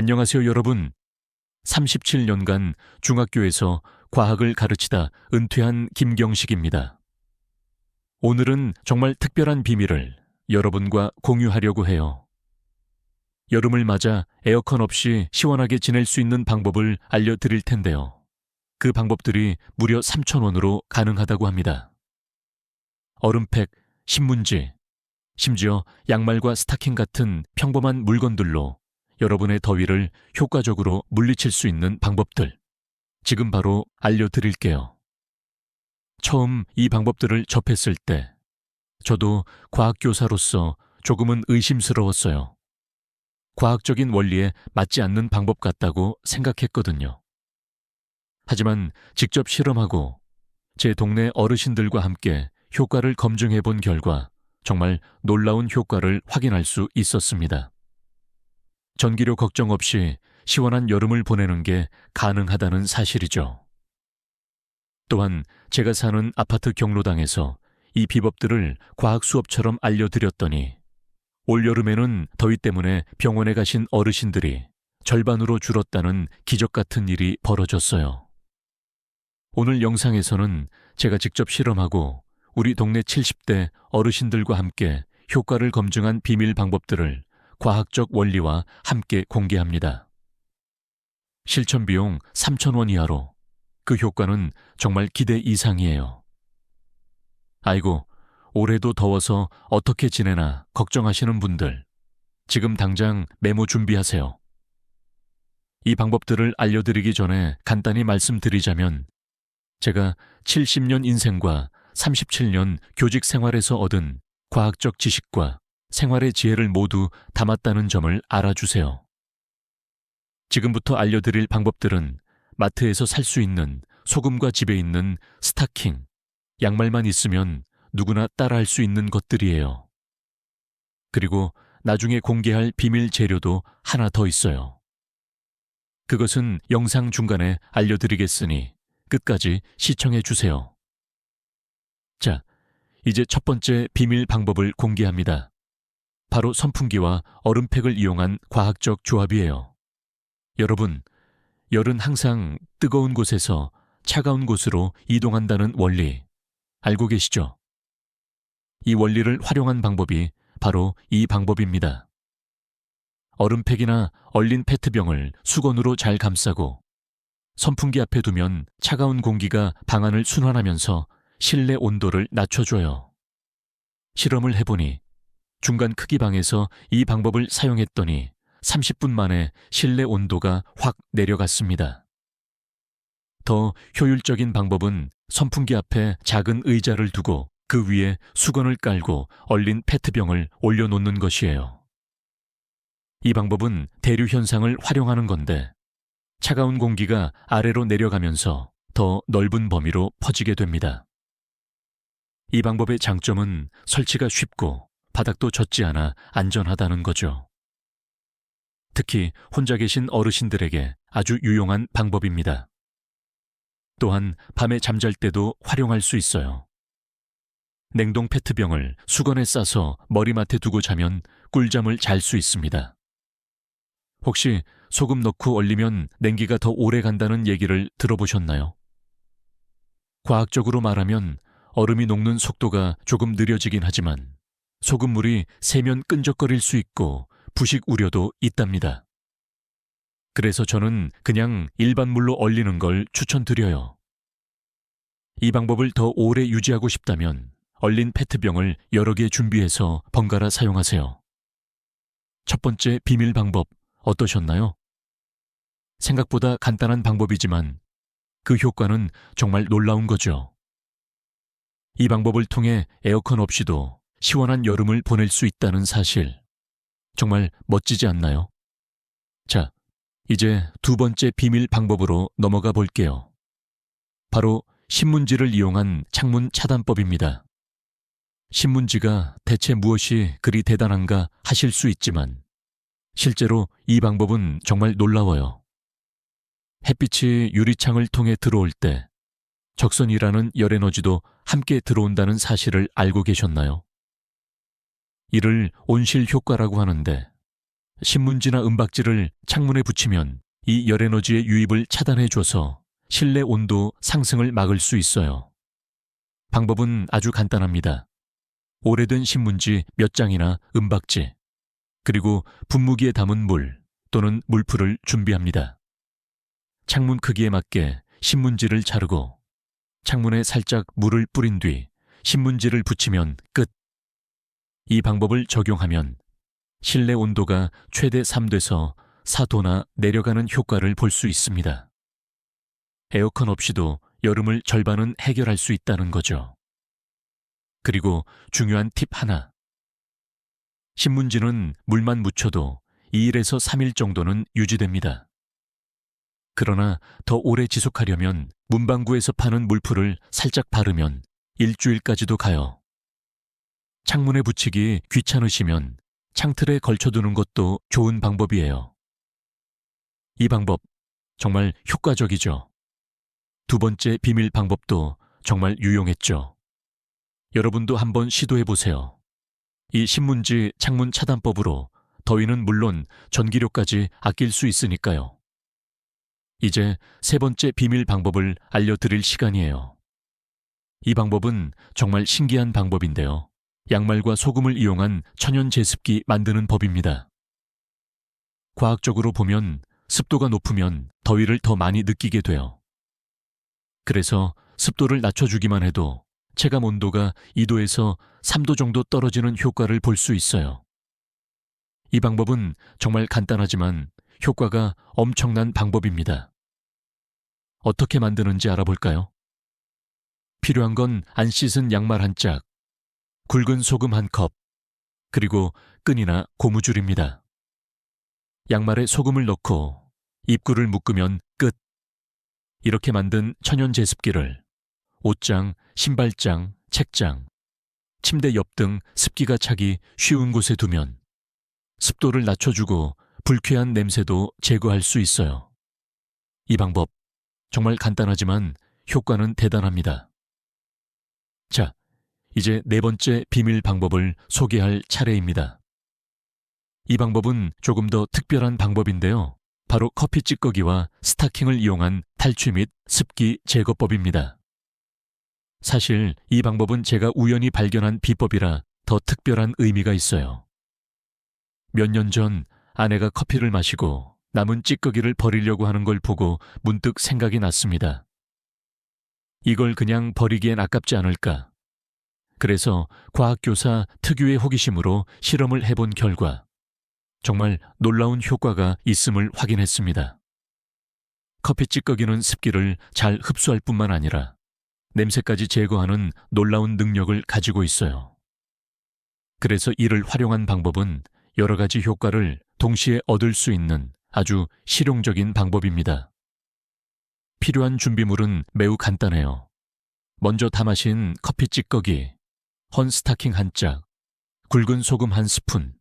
안녕하세요, 여러분. 37년간 중학교에서 과학을 가르치다 은퇴한 김경식입니다. 오늘은 정말 특별한 비밀을 여러분과 공유하려고 해요. 여름을 맞아 에어컨 없이 시원하게 지낼 수 있는 방법을 알려드릴 텐데요. 그 방법들이 무려 3,000원으로 가능하다고 합니다. 얼음팩, 신문지, 심지어 양말과 스타킹 같은 평범한 물건들로 여러분의 더위를 효과적으로 물리칠 수 있는 방법들. 지금 바로 알려드릴게요. 처음 이 방법들을 접했을 때, 저도 과학교사로서 조금은 의심스러웠어요. 과학적인 원리에 맞지 않는 방법 같다고 생각했거든요. 하지만 직접 실험하고 제 동네 어르신들과 함께 효과를 검증해 본 결과 정말 놀라운 효과를 확인할 수 있었습니다. 전기료 걱정 없이 시원한 여름을 보내는 게 가능하다는 사실이죠. 또한 제가 사는 아파트 경로당에서 이 비법들을 과학 수업처럼 알려드렸더니 올여름에는 더위 때문에 병원에 가신 어르신들이 절반으로 줄었다는 기적 같은 일이 벌어졌어요. 오늘 영상에서는 제가 직접 실험하고 우리 동네 70대 어르신들과 함께 효과를 검증한 비밀 방법들을 과학적 원리와 함께 공개합니다. 실천 비용 3,000원 이하로 그 효과는 정말 기대 이상이에요. 아이고, 올해도 더워서 어떻게 지내나 걱정하시는 분들, 지금 당장 메모 준비하세요. 이 방법들을 알려드리기 전에 간단히 말씀드리자면, 제가 70년 인생과 37년 교직 생활에서 얻은 과학적 지식과 생활의 지혜를 모두 담았다는 점을 알아주세요. 지금부터 알려드릴 방법들은 마트에서 살 수 있는 소금과 집에 있는 스타킹, 양말만 있으면 누구나 따라할 수 있는 것들이에요. 그리고 나중에 공개할 비밀 재료도 하나 더 있어요. 그것은 영상 중간에 알려드리겠으니 끝까지 시청해 주세요. 자, 이제 첫 번째 비밀 방법을 공개합니다. 바로 선풍기와 얼음팩을 이용한 과학적 조합이에요. 여러분, 열은 항상 뜨거운 곳에서 차가운 곳으로 이동한다는 원리 알고 계시죠? 이 원리를 활용한 방법이 바로 이 방법입니다. 얼음팩이나 얼린 페트병을 수건으로 잘 감싸고 선풍기 앞에 두면 차가운 공기가 방 안을 순환하면서 실내 온도를 낮춰줘요. 실험을 해보니 중간 크기 방에서 이 방법을 사용했더니 30분 만에 실내 온도가 확 내려갔습니다. 더 효율적인 방법은 선풍기 앞에 작은 의자를 두고 그 위에 수건을 깔고 얼린 페트병을 올려놓는 것이에요. 이 방법은 대류 현상을 활용하는 건데 차가운 공기가 아래로 내려가면서 더 넓은 범위로 퍼지게 됩니다. 이 방법의 장점은 설치가 쉽고 바닥도 젖지 않아 안전하다는 거죠. 특히 혼자 계신 어르신들에게 아주 유용한 방법입니다. 또한 밤에 잠잘 때도 활용할 수 있어요. 냉동 페트병을 수건에 싸서 머리맡에 두고 자면 꿀잠을 잘 수 있습니다. 혹시 소금 넣고 얼리면 냉기가 더 오래 간다는 얘기를 들어보셨나요? 과학적으로 말하면 얼음이 녹는 속도가 조금 느려지긴 하지만 소금물이 세면 끈적거릴 수 있고 부식 우려도 있답니다. 그래서 저는 그냥 일반 물로 얼리는 걸 추천드려요. 이 방법을 더 오래 유지하고 싶다면 얼린 페트병을 여러 개 준비해서 번갈아 사용하세요. 첫 번째 비밀 방법 어떠셨나요? 생각보다 간단한 방법이지만 그 효과는 정말 놀라운 거죠. 이 방법을 통해 에어컨 없이도 시원한 여름을 보낼 수 있다는 사실. 정말 멋지지 않나요? 자, 이제 두 번째 비밀 방법으로 넘어가 볼게요. 바로 신문지를 이용한 창문 차단법입니다. 신문지가 대체 무엇이 그리 대단한가 하실 수 있지만 실제로 이 방법은 정말 놀라워요. 햇빛이 유리창을 통해 들어올 때 적선이라는 열에너지도 함께 들어온다는 사실을 알고 계셨나요? 이를 온실 효과라고 하는데 신문지나 은박지를 창문에 붙이면 이 열에너지의 유입을 차단해줘서 실내 온도 상승을 막을 수 있어요. 방법은 아주 간단합니다. 오래된 신문지 몇 장이나 은박지, 그리고 분무기에 담은 물 또는 물풀을 준비합니다. 창문 크기에 맞게 신문지를 자르고 창문에 살짝 물을 뿌린 뒤 신문지를 붙이면 끝. 이 방법을 적용하면 실내 온도가 최대 3도에서 4도나 내려가는 효과를 볼 수 있습니다. 에어컨 없이도 여름을 절반은 해결할 수 있다는 거죠. 그리고 중요한 팁 하나. 신문지는 물만 묻혀도 2일에서 3일 정도는 유지됩니다. 그러나 더 오래 지속하려면 문방구에서 파는 물풀을 살짝 바르면 일주일까지도 가요. 창문에 붙이기 귀찮으시면 창틀에 걸쳐두는 것도 좋은 방법이에요. 이 방법 정말 효과적이죠. 두 번째 비밀 방법도 정말 유용했죠. 여러분도 한번 시도해 보세요. 이 신문지 창문 차단법으로 더위는 물론 전기료까지 아낄 수 있으니까요. 이제 세 번째 비밀 방법을 알려드릴 시간이에요. 이 방법은 정말 신기한 방법인데요. 양말과 소금을 이용한 천연 제습기 만드는 법입니다. 과학적으로 보면 습도가 높으면 더위를 더 많이 느끼게 돼요. 그래서 습도를 낮춰주기만 해도 체감 온도가 2도에서 3도 정도 떨어지는 효과를 볼 수 있어요. 이 방법은 정말 간단하지만 효과가 엄청난 방법입니다. 어떻게 만드는지 알아볼까요? 필요한 건 안 씻은 양말 한 짝, 굵은 소금 한 컵, 그리고 끈이나 고무줄입니다. 양말에 소금을 넣고 입구를 묶으면 끝. 이렇게 만든 천연 제습기를 옷장, 신발장, 책장, 침대 옆 등 습기가 차기 쉬운 곳에 두면 습도를 낮춰주고 불쾌한 냄새도 제거할 수 있어요. 이 방법 정말 간단하지만 효과는 대단합니다. 자, 이제 네 번째 비밀 방법을 소개할 차례입니다. 이 방법은 조금 더 특별한 방법인데요. 바로 커피 찌꺼기와 스타킹을 이용한 탈취 및 습기 제거법입니다. 사실 이 방법은 제가 우연히 발견한 비법이라 더 특별한 의미가 있어요. 몇 년 전 아내가 커피를 마시고 남은 찌꺼기를 버리려고 하는 걸 보고 문득 생각이 났습니다. 이걸 그냥 버리기엔 아깝지 않을까. 그래서 과학교사 특유의 호기심으로 실험을 해본 결과 정말 놀라운 효과가 있음을 확인했습니다. 커피 찌꺼기는 습기를 잘 흡수할 뿐만 아니라 냄새까지 제거하는 놀라운 능력을 가지고 있어요. 그래서 이를 활용한 방법은 여러 가지 효과를 동시에 얻을 수 있는 아주 실용적인 방법입니다. 필요한 준비물은 매우 간단해요. 먼저 다 마신 커피 찌꺼기, 헌 스타킹 한 짝, 굵은 소금 한 스푼,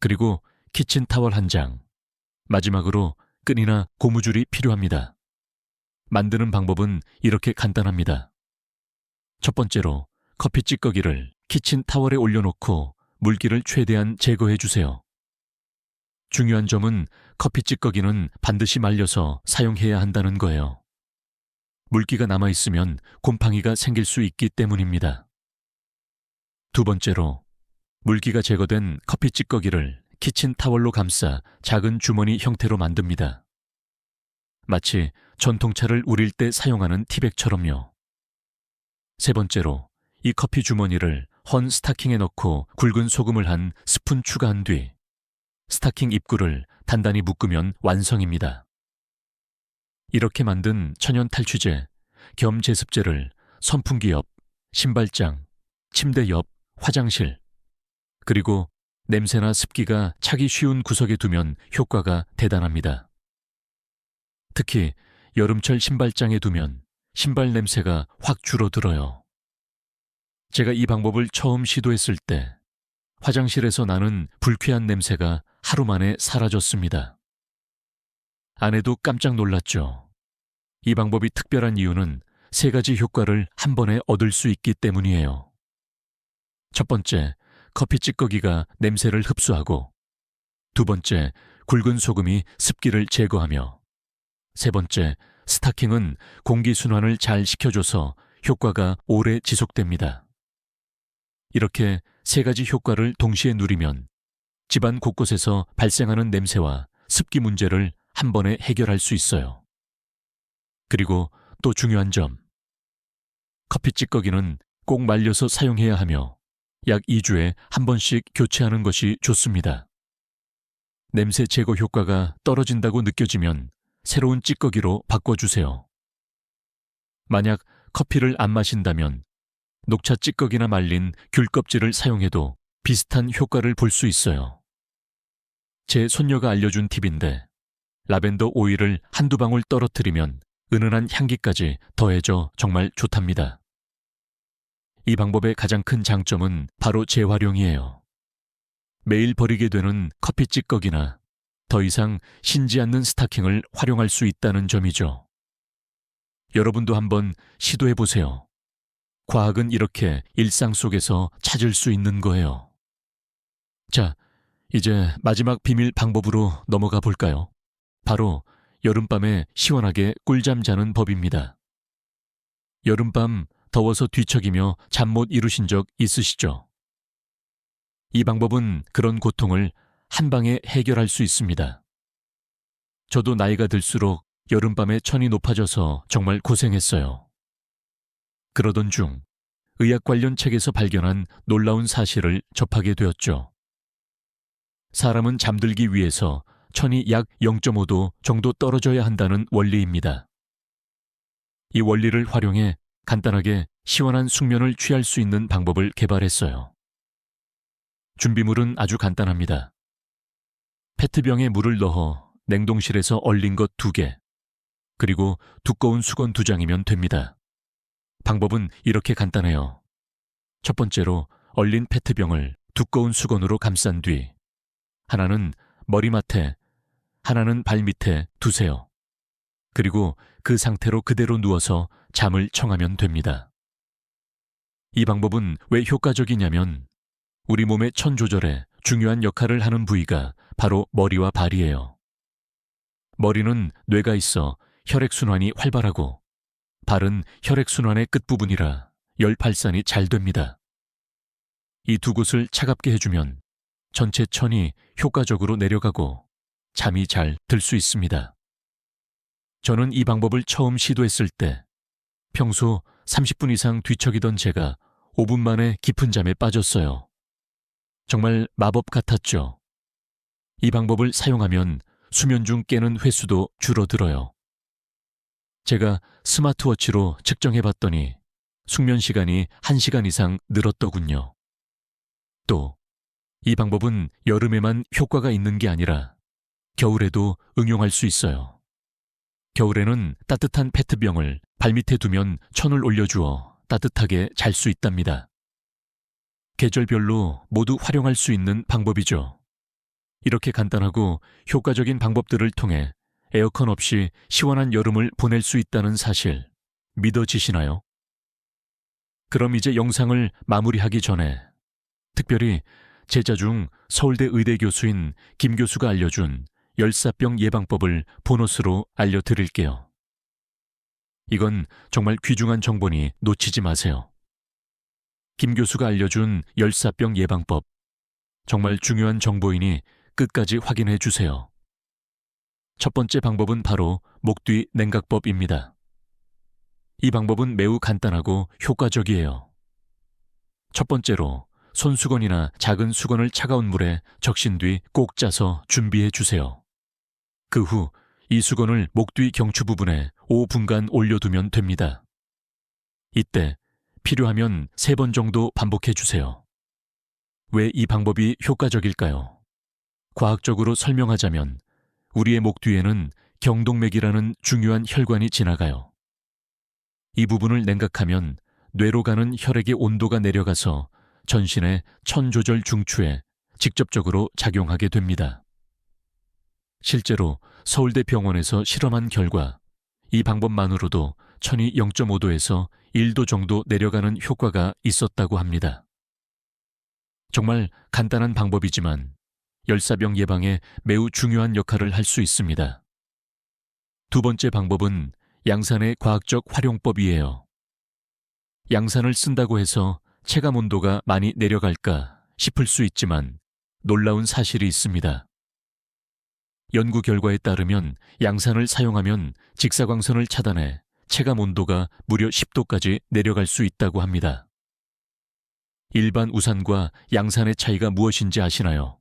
그리고 키친타월 한 장, 마지막으로 끈이나 고무줄이 필요합니다. 만드는 방법은 이렇게 간단합니다. 첫 번째로 커피 찌꺼기를 키친타월에 올려놓고 물기를 최대한 제거해 주세요. 중요한 점은 커피 찌꺼기는 반드시 말려서 사용해야 한다는 거예요. 물기가 남아있으면 곰팡이가 생길 수 있기 때문입니다. 두 번째로, 물기가 제거된 커피 찌꺼기를 키친 타월로 감싸 작은 주머니 형태로 만듭니다. 마치 전통차를 우릴 때 사용하는 티백처럼요. 세 번째로, 이 커피 주머니를 헌 스타킹에 넣고 굵은 소금을 한 스푼 추가한 뒤 스타킹 입구를 단단히 묶으면 완성입니다. 이렇게 만든 천연 탈취제 겸 제습제를 선풍기 옆, 신발장, 침대 옆, 화장실, 그리고 냄새나 습기가 차기 쉬운 구석에 두면 효과가 대단합니다. 특히 여름철 신발장에 두면 신발 냄새가 확 줄어들어요. 제가 이 방법을 처음 시도했을 때 화장실에서 나는 불쾌한 냄새가 하루 만에 사라졌습니다. 아내도 깜짝 놀랐죠. 이 방법이 특별한 이유는 세 가지 효과를 한 번에 얻을 수 있기 때문이에요. 첫 번째, 커피 찌꺼기가 냄새를 흡수하고 두 번째, 굵은 소금이 습기를 제거하며 세 번째, 스타킹은 공기순환을 잘 시켜줘서 효과가 오래 지속됩니다. 이렇게 세 가지 효과를 동시에 누리면 집안 곳곳에서 발생하는 냄새와 습기 문제를 한 번에 해결할 수 있어요. 그리고 또 중요한 점. 커피 찌꺼기는 꼭 말려서 사용해야 하며 약 2주에 한 번씩 교체하는 것이 좋습니다. 냄새 제거 효과가 떨어진다고 느껴지면 새로운 찌꺼기로 바꿔주세요. 만약 커피를 안 마신다면 녹차 찌꺼기나 말린 귤 껍질을 사용해도 비슷한 효과를 볼 수 있어요. 제 손녀가 알려준 팁인데 라벤더 오일을 한두 방울 떨어뜨리면 은은한 향기까지 더해져 정말 좋답니다. 이 방법의 가장 큰 장점은 바로 재활용이에요. 매일 버리게 되는 커피 찌꺼기나 더 이상 신지 않는 스타킹을 활용할 수 있다는 점이죠. 여러분도 한번 시도해 보세요. 과학은 이렇게 일상 속에서 찾을 수 있는 거예요. 자, 이제 마지막 비밀 방법으로 넘어가 볼까요? 바로 여름밤에 시원하게 꿀잠 자는 법입니다. 여름밤 더워서 뒤척이며 잠 못 이루신 적 있으시죠? 이 방법은 그런 고통을 한 방에 해결할 수 있습니다. 저도 나이가 들수록 여름밤에 천이 높아져서 정말 고생했어요. 그러던 중 의학 관련 책에서 발견한 놀라운 사실을 접하게 되었죠. 사람은 잠들기 위해서 천이 약 0.5도 정도 떨어져야 한다는 원리입니다. 이 원리를 활용해 간단하게 시원한 숙면을 취할 수 있는 방법을 개발했어요. 준비물은 아주 간단합니다. 페트병에 물을 넣어 냉동실에서 얼린 것 두 개, 그리고 두꺼운 수건 두 장이면 됩니다. 방법은 이렇게 간단해요. 첫 번째로 얼린 페트병을 두꺼운 수건으로 감싼 뒤, 하나는 머리맡에, 하나는 발밑에 두세요. 그리고 그 상태로 그대로 누워서 잠을 청하면 됩니다. 이 방법은 왜 효과적이냐면 우리 몸의 천 조절에 중요한 역할을 하는 부위가 바로 머리와 발이에요. 머리는 뇌가 있어 혈액순환이 활발하고 발은 혈액순환의 끝부분이라 열 발산이 잘 됩니다. 이 두 곳을 차갑게 해주면 전체 천이 효과적으로 내려가고 잠이 잘 들 수 있습니다. 저는 이 방법을 처음 시도했을 때 평소 30분 이상 뒤척이던 제가 5분 만에 깊은 잠에 빠졌어요. 정말 마법 같았죠. 이 방법을 사용하면 수면 중 깨는 횟수도 줄어들어요. 제가 스마트워치로 측정해 봤더니 숙면 시간이 1시간 이상 늘었더군요. 또, 이 방법은 여름에만 효과가 있는 게 아니라 겨울에도 응용할 수 있어요. 겨울에는 따뜻한 페트병을 발밑에 두면 천을 올려주어 따뜻하게 잘 수 있답니다. 계절별로 모두 활용할 수 있는 방법이죠. 이렇게 간단하고 효과적인 방법들을 통해 에어컨 없이 시원한 여름을 보낼 수 있다는 사실 믿어지시나요? 그럼 이제 영상을 마무리하기 전에 특별히 제자 중 서울대 의대 교수인 김 교수가 알려준 열사병 예방법을 보너스로 알려드릴게요. 이건 정말 귀중한 정보니 놓치지 마세요. 김 교수가 알려준 열사병 예방법. 정말 중요한 정보이니 끝까지 확인해 주세요. 첫 번째 방법은 바로 목 뒤 냉각법입니다. 이 방법은 매우 간단하고 효과적이에요. 첫 번째로 손수건이나 작은 수건을 차가운 물에 적신 뒤 꼭 짜서 준비해 주세요. 그 후 이 수건을 목 뒤 경추 부분에 5분간 올려두면 됩니다. 이때 필요하면 3번 정도 반복해 주세요. 왜 이 방법이 효과적일까요? 과학적으로 설명하자면 우리의 목 뒤에는 경동맥이라는 중요한 혈관이 지나가요. 이 부분을 냉각하면 뇌로 가는 혈액의 온도가 내려가서 전신의 천 조절 중추에 직접적으로 작용하게 됩니다. 실제로 서울대 병원에서 실험한 결과 이 방법만으로도 천이 0.5도에서 1도 정도 내려가는 효과가 있었다고 합니다. 정말 간단한 방법이지만 열사병 예방에 매우 중요한 역할을 할 수 있습니다. 두 번째 방법은 양산의 과학적 활용법이에요. 양산을 쓴다고 해서 체감 온도가 많이 내려갈까 싶을 수 있지만 놀라운 사실이 있습니다. 연구 결과에 따르면 양산을 사용하면 직사광선을 차단해 체감 온도가 무려 10도까지 내려갈 수 있다고 합니다. 일반 우산과 양산의 차이가 무엇인지 아시나요?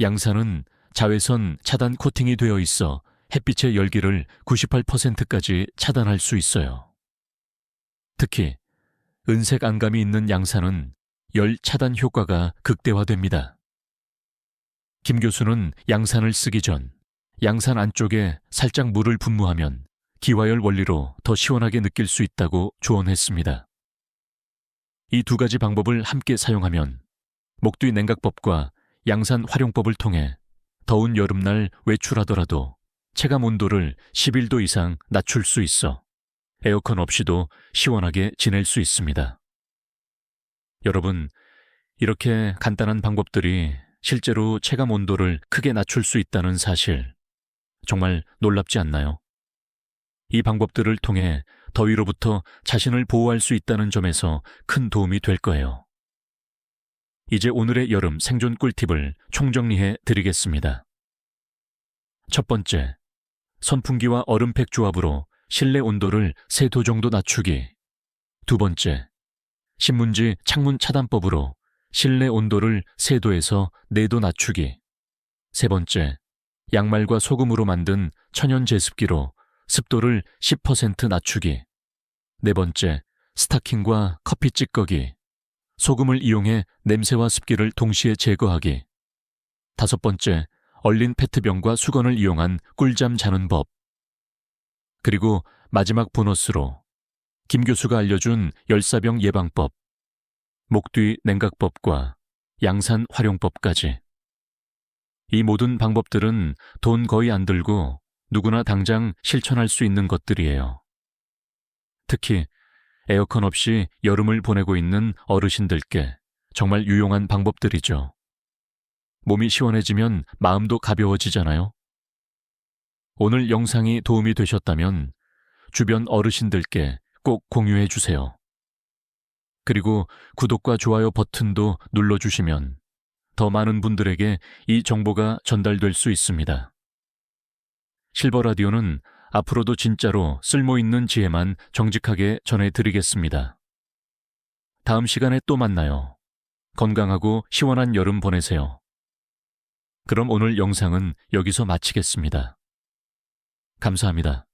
양산은 자외선 차단 코팅이 되어 있어 햇빛의 열기를 98%까지 차단할 수 있어요. 특히 은색 안감이 있는 양산은 열 차단 효과가 극대화됩니다. 김 교수는 양산을 쓰기 전 양산 안쪽에 살짝 물을 분무하면 기화열 원리로 더 시원하게 느낄 수 있다고 조언했습니다. 이 두 가지 방법을 함께 사용하면 목뒤 냉각법과 양산 활용법을 통해 더운 여름날 외출하더라도 체감 온도를 11도 이상 낮출 수 있어 에어컨 없이도 시원하게 지낼 수 있습니다. 여러분, 이렇게 간단한 방법들이 실제로 체감 온도를 크게 낮출 수 있다는 사실 정말 놀랍지 않나요? 이 방법들을 통해 더위로부터 자신을 보호할 수 있다는 점에서 큰 도움이 될 거예요. 이제 오늘의 여름 생존 꿀팁을 총정리해 드리겠습니다. 첫 번째, 선풍기와 얼음팩 조합으로 실내 온도를 3도 정도 낮추기. 두 번째, 신문지 창문 차단법으로 실내 온도를 3도에서 4도 낮추기. 세 번째, 양말과 소금으로 만든 천연 제습기로 습도를 10% 낮추기. 네 번째, 스타킹과 커피 찌꺼기. 소금을 이용해 냄새와 습기를 동시에 제거하기. 다섯 번째, 얼린 페트병과 수건을 이용한 꿀잠 자는 법. 그리고 마지막 보너스로 김 교수가 알려준 열사병 예방법, 목뒤 냉각법과 양산 활용법까지. 이 모든 방법들은 돈 거의 안 들고 누구나 당장 실천할 수 있는 것들이에요. 특히 에어컨 없이 여름을 보내고 있는 어르신들께 정말 유용한 방법들이죠. 몸이 시원해지면 마음도 가벼워지잖아요. 오늘 영상이 도움이 되셨다면 주변 어르신들께 꼭 공유해 주세요. 그리고 구독과 좋아요 버튼도 눌러주시면 더 많은 분들에게 이 정보가 전달될 수 있습니다. 실버 라디오는 앞으로도 진짜로 쓸모 있는 지혜만 정직하게 전해드리겠습니다. 다음 시간에 또 만나요. 건강하고 시원한 여름 보내세요. 그럼 오늘 영상은 여기서 마치겠습니다. 감사합니다.